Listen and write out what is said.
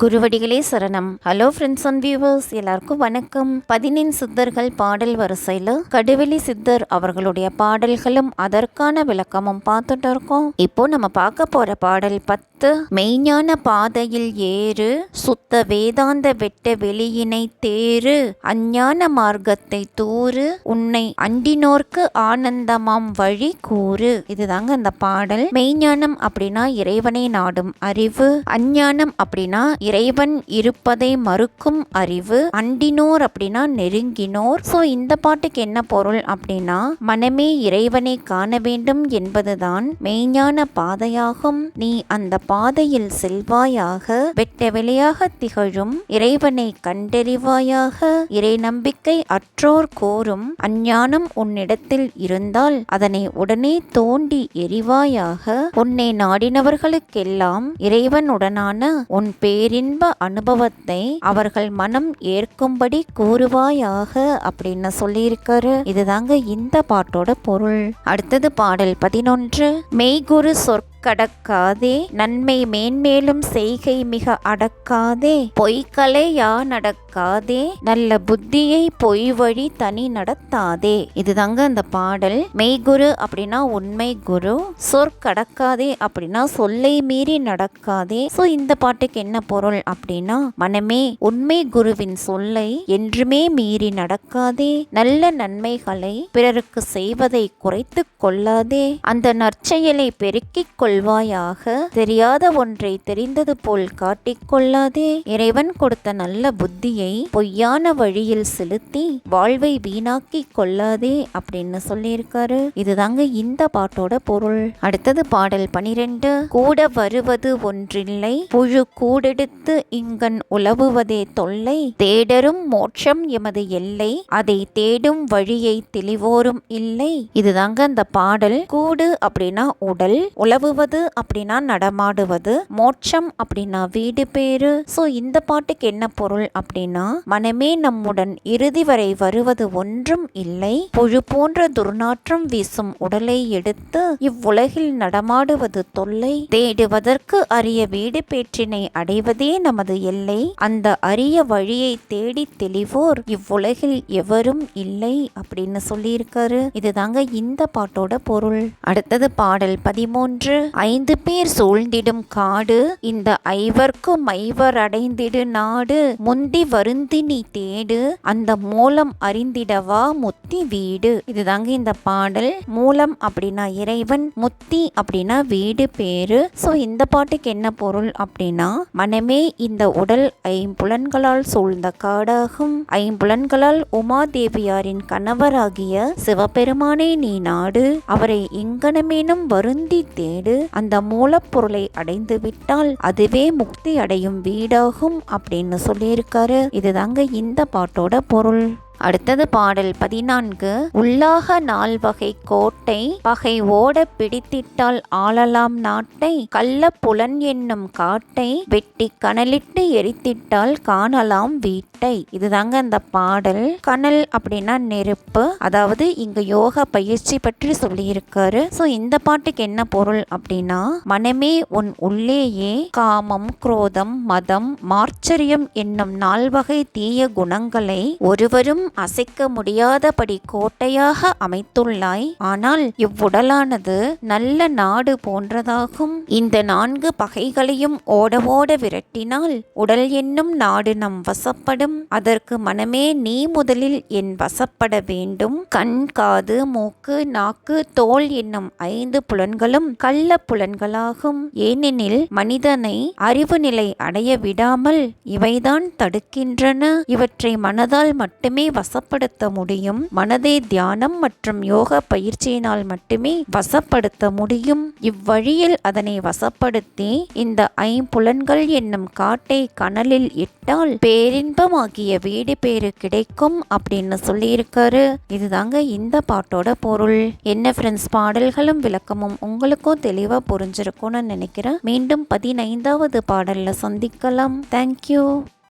குருவடிகளே சரணம். Hello friends and viewers எல்லாருக்கும் வணக்கம். பதினெண் சித்தர்கள் பாடல் வரிசையில் கடுவெளி சித்தர் அவர்களுடைய பாடல்களும் அதற்கான விளக்கமும் பார்த்துட்டு இருக்கோம். இப்போ நம்ம பார்க்க போற பாடல் பத்து மெய்ஞான பாதையில் ஏறு சுத்த வேதாந்த வெட்ட வெளியினை தேறு அஞ்ஞான மார்க்கத்தை தூறு உன்னை அண்டினோர்க்கு ஆனந்தமாம் வழி கூறு. இதுதாங்க அந்த பாடல். மெய்ஞானம் அப்படின்னா இறைவனை நாடும் அறிவு அஞ்ஞானம் அப்படின்னா இறைவன் இருப்பதை மறுக்கும் அறிவு அண்டினோர் அப்படின்னா நெருங்கினோர். சோ இந்த பாட்டுக்கு என்ன பொருள் அப்படின்னா மனமே இறைவனை காண வேண்டும் என்பதுதான் மெய்ஞான பாதையாகும். நீ அந்த பாதையில் செல்வாயாக வெட்ட வெளியாக திகழும் இறைவனை கண்டறிவாயாக. இறை நம்பிக்கை அற்றோர் கோரும் அஞ்ஞானம் உன்னிடத்தில் இருந்தால் அதனை உடனே தோண்டி எரிவாயாக உன்னை நாடினவர்களுக்கெல்லாம் இறைவனுடனான உன் இன்ப அனுபவத்தை அவர்கள் மனம் ஏற்கும்படி கூறுவாயாக அப்படின்னு சொல்லியிருக்காரு. இதுதாங்க இந்த பாட்டோட பொருள். அடுத்தது பாடல் பதினொன்று. மெய்குரு சொற்க கடக்காதே. நன்மை மேன்மேலும் செய்கை மிக அடக்காதே. பொய்களை யா நடக்காதே. நல்ல புத்தியை பொய் வழி தனி நடத்தாதே. இதுதாங்க அந்த பாடல். மெய்குரு அப்படின்னா உண்மை குரு. சொற்கடக்காதே அப்படின்னா சொல்லை மீறி நடக்காதே. ஸோ இந்த பாட்டுக்கு என்ன பொருள் அப்படின்னா மனமே உண்மை குருவின் சொல்லை என்றுமே மீறி நடக்காதே. நல்ல நன்மைகளை பிறருக்கு செய்வதை குறைத்து கொள்ளாதே. அந்த நற்செயலை பெருக்கிக் கொள்வாயாக? தெரியாத ஒன்றை தெரிந்தது போல் காட்டிக்கொள்ளாதே இறைவன் கொடுத்த நல்ல புத்தியை பொய்யான வழியில் செலுத்தி வாழ்வை வீணாக்கி கொள்ளாதே அப்படின்னு சொல்லியிருக்காரு. இதுதாங்க இந்த பாட்டோட பொருள். அடுத்தது பாடல் பனிரெண்டு. கூட வருவது ஒன்றில்லை புழு கூடெடுத்து இங்கன் உலவுவதே தொல்லை. தேடரும் மோட்சம் எமது எல்லை அதை தேடும் வழியை தெளிவோரும் இல்லை. இதுதாங்க அந்த பாடல். கூடு அப்படின்னா உடல் உலவுவது அப்படின்னா நடமாடுவது. மோட்சம் அப்படின்னா வீடு பேரு ஸோ இந்த பாட்டுக்கு என்ன பொருள் அப்படின்னா மனமே நம்முடன் இறுதி வரை வருவது ஒன்றும் இல்லை. புழு போன்ற துர்நாற்றம் வீசும் உடலை எடுத்து இவ்வுலகில் நடமாடுவது தொல்லை. தேடுவதற்கு அரிய வீடு பேற்றினை அடைவதே நமது எல்லை. அந்த அரிய வழியை தேடி தெளிவோர் இவ்வுலகில் எவரும் இல்லை அப்படின்னு சொல்லியிருக்காரு. இதுதாங்க இந்த பாட்டோட பொருள். அடுத்தது பாடல் பதிமூன்று. ஐந்து பேர் சூழ்ந்திடும் காடு இந்த ஐவர்க்கும் ஐவர் அடைந்திடு நாடு. முந்தி வருந்தி நீ தேடு அந்த மூலம் அறிந்திடவா முத்தி வீடு. இதுதாங்க இந்த பாடல். மூலம் அப்படின்னா இறைவன் முத்தி அப்படின்னா வீடு பேரு. ஸோ இந்த பாட்டுக்கு என்ன பொருள் அப்படின்னா மனமே இந்த உடல் ஐம்புலன்களால் சூழ்ந்த காடாகும். ஐம்புலன்களால் உமாதேவியாரின் கணவராகிய சிவபெருமானே நீ நாடு. அவரை எங்கனமேனும் வருந்தி தேடு. அந்த மூலப்பொருளை அடைந்து விட்டால் அதுவே முக்தி அடையும் வீடாகும் அப்படின்னு சொல்லியிருக்காரு. இதுதாங்க இந்த பாட்டோட பொருள். அடுத்தது பாடல் பதினான்கு. உள்ளாக நால்வகை கோட்டை பகை ஓட பிடித்திட்டால் ஆளலாம் நாட்டை கள்ள புலன் என்னும் காட்டை வெட்டி கனலிட்டு எரித்திட்டால் காணலாம் வீட்டை. இதுதாங்க அந்த பாடல். கனல் அப்படின்னா நெருப்பு. அதாவது இங்க யோக பயிற்சி பற்றி சொல்லியிருக்காரு. ஸோ இந்த பாட்டுக்கு என்ன பொருள் அப்படின்னா மனமே உன் உள்ளேயே காமம் குரோதம் மதம் மார்ச்சரியம் என்னும் நால்வகை தீய குணங்களை ஒருவரும் அசைக்க முடியாதபடி கோட்டையாக அமைத்துள்ளாய். ஆனால் இவ்வுடலானது நல்ல நாடு போன்றதாகும். இந்த நான்கு பகைகளையும் ஓட ஓட விரட்டினால் உடல் என்னும் நாடு நம் வசப்படும். அதற்கு மனமே நீ முதலில் என் வசப்பட வேண்டும். கண் காது மூக்கு நாக்கு தோல் என்னும் ஐந்து புலன்களும் கள்ள புலன்களாகும். ஏனெனில் மனிதனை அறிவு நிலை அடைய விடாமல் இவைதான் தடுக்கின்றன. இவற்றை மனதால் மட்டுமே வசப்படுத்த முடியும். மனதை தியானம் மற்றும் யோக பயிற்சியினால் மட்டுமே வசப்படுத்த முடியும். இவ்வழியில் அதனை வசப்படுத்தி இந்த ஐம்புலன்கள் என்னும் காட்டை கனலில் இட்டால் பேரின்பமாகிய வீடு பேரு கிடைக்கும் அப்படின்னு சொல்லியிருக்காரு. இதுதாங்க இந்த பாட்டோட பொருள். என்ன ஃப்ரெண்ட்ஸ் பாடல்களும் விளக்கமும் உங்களுக்கும் தெளிவாக புரிஞ்சிருக்கும்னு நினைக்கிறேன். மீண்டும் பதினைந்தாவது பாடலில் சந்திக்கலாம். தேங்க்யூ